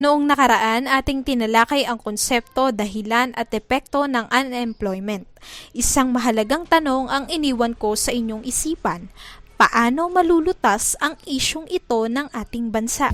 Noong nakaraan, ating tinalakay ang konsepto, dahilan at epekto ng unemployment. Isang mahalagang tanong ang iniwan ko sa inyong isipan. Paano malulutas ang isyong ito ng ating bansa?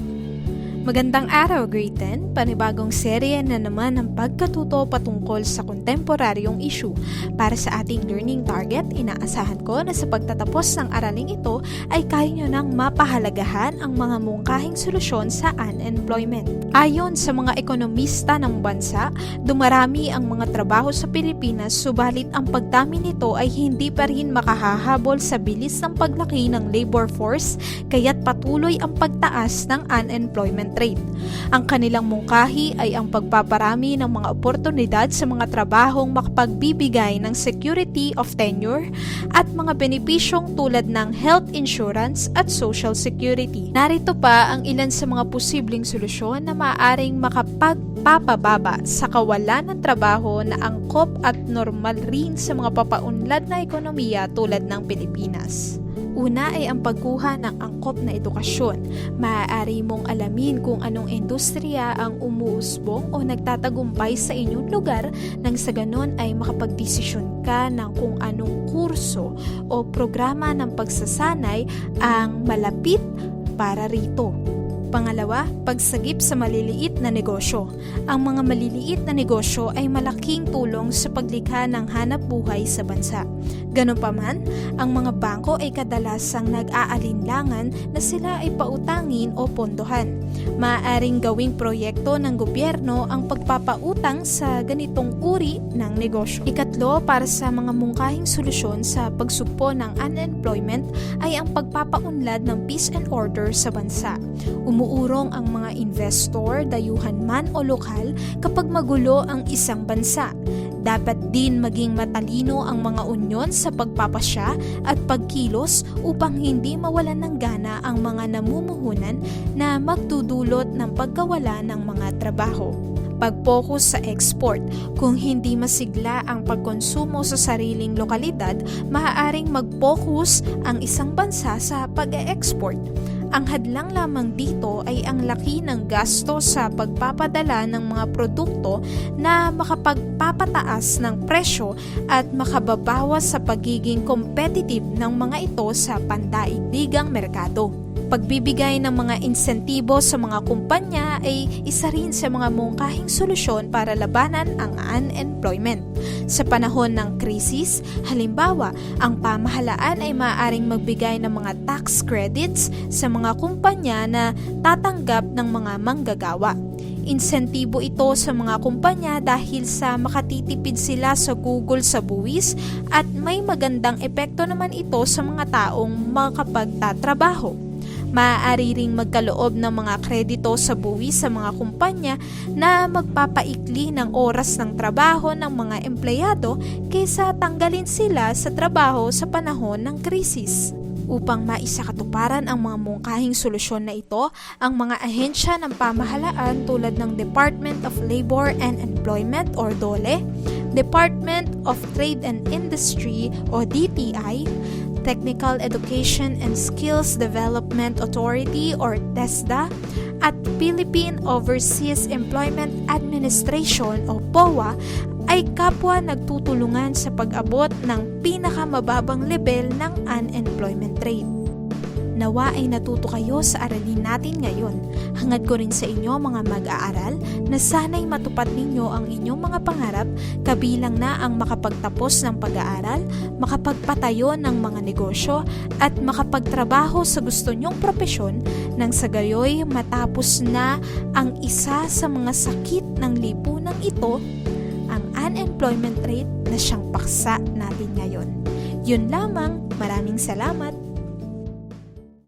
Magandang araw, Grade 10. Panibagong serye na naman ng pagkatuto patungkol sa kontemporaryong issue. Para sa ating learning target, inaasahan ko na sa pagtatapos ng araling ito ay kaya nyo nang mapahalagahan ang mga mungkahing solusyon sa unemployment. Ayon sa mga ekonomista ng bansa, dumarami ang mga trabaho sa Pilipinas subalit ang pagdami nito ay hindi pa rin makahahabol sa bilis ng paglaki ng labor force kaya't patuloy ang pagtaas ng unemployment rate. Ang kanilang mungkahi ay ang pagpaparami ng mga oportunidad sa mga trabahong makapagbibigay ng security of tenure at mga benepisyong tulad ng health insurance at social security. Narito pa ang ilan sa mga posibleng solusyon na maaaring makapagpapababa sa kawalan ng trabaho na angkop at normal rin sa mga papaunlad na ekonomiya tulad ng Pilipinas. Una ay ang pagkuha ng angkop na edukasyon. Maaari mong alamin kung anong industriya ang umuusbong o nagtatagumpay sa inyong lugar nang sa ganon ay makapagdesisyon ka ng kung anong kurso o programa ng pagsasanay ang malapit para rito. Pangalawa, pagsagip sa maliliit na negosyo. Ang mga maliliit na negosyo ay malaking tulong sa paglikha ng hanap buhay sa bansa. Ganun pa man, ang mga bangko ay kadalasang nag-aalinlangan na sila ay pautangin o pondohan. Maaaring gawing proyekto ng gobyerno ang pagpapautang sa ganitong uri ng negosyo. Ikatlo, para sa mga mungkahing solusyon sa pagsugpo ng unemployment ay ang pagpapaunlad ng peace and order sa bansa. Umuurong ang mga investor, dayuhan man o lokal kapag magulo ang isang bansa. Dapat din maging matalino ang mga unyon sa pagpapasya at pagkilos upang hindi mawalan ng gana ang mga namumuhunan na magdudulot ng pagkawala ng mga trabaho pag-focus sa export. Kung hindi masigla ang pagkonsumo sa sariling lokalidad, maaaring mag-focus ang isang bansa sa pag-export. Ang hadlang lamang dito ay ang laki ng gasto sa pagpapadala ng mga produkto na makapagpapataas ng presyo at makababawas sa pagiging competitive ng mga ito sa pandaigdigang merkado pagbibigay ng mga insentibo sa mga kumpanya ay isa rin sa mga mungkahing solusyon para labanan ang unemployment. Sa panahon ng krisis, halimbawa, ang pamahalaan ay maaaring magbigay ng mga tax credits sa mga kumpanya na tatanggap ng mga manggagawa. Insentibo ito sa mga kumpanya dahil sa makatitipid sila sa Google sa buwis at may magandang epekto naman ito sa mga taong makapagtatrabaho maaari ring magkaloob ng mga kredito sa buwi sa mga kumpanya na magpapaikli ng oras ng trabaho ng mga empleyado kaysa tanggalin sila sa trabaho sa panahon ng krisis. Upang maisakatuparan ang mga mungkahing solusyon na ito, ang mga ahensya ng pamahalaan tulad ng Department of Labor and Employment or DOLE, Department of Trade and Industry o DTI, Technical Education and Skills Development Authority or TESDA at Philippine Overseas Employment Administration o POA ay kapwa nagtutulungan sa pag-abot ng pinakamababang level ng unemployment rate. Nawa ay natuto kayo sa aralin natin ngayon. Hangad ko rin sa inyo mga mag-aaral na sana'y matupad ninyo ang inyong mga pangarap kabilang na ang makapagtapos ng pag-aaral, makapagpatayo ng mga negosyo at makapagtrabaho sa gusto nyong propesyon nang sa gayoy matapos na ang isa sa mga sakit ng lipunang ito, ang unemployment rate na siyang paksa natin ngayon. Yun lamang, maraming salamat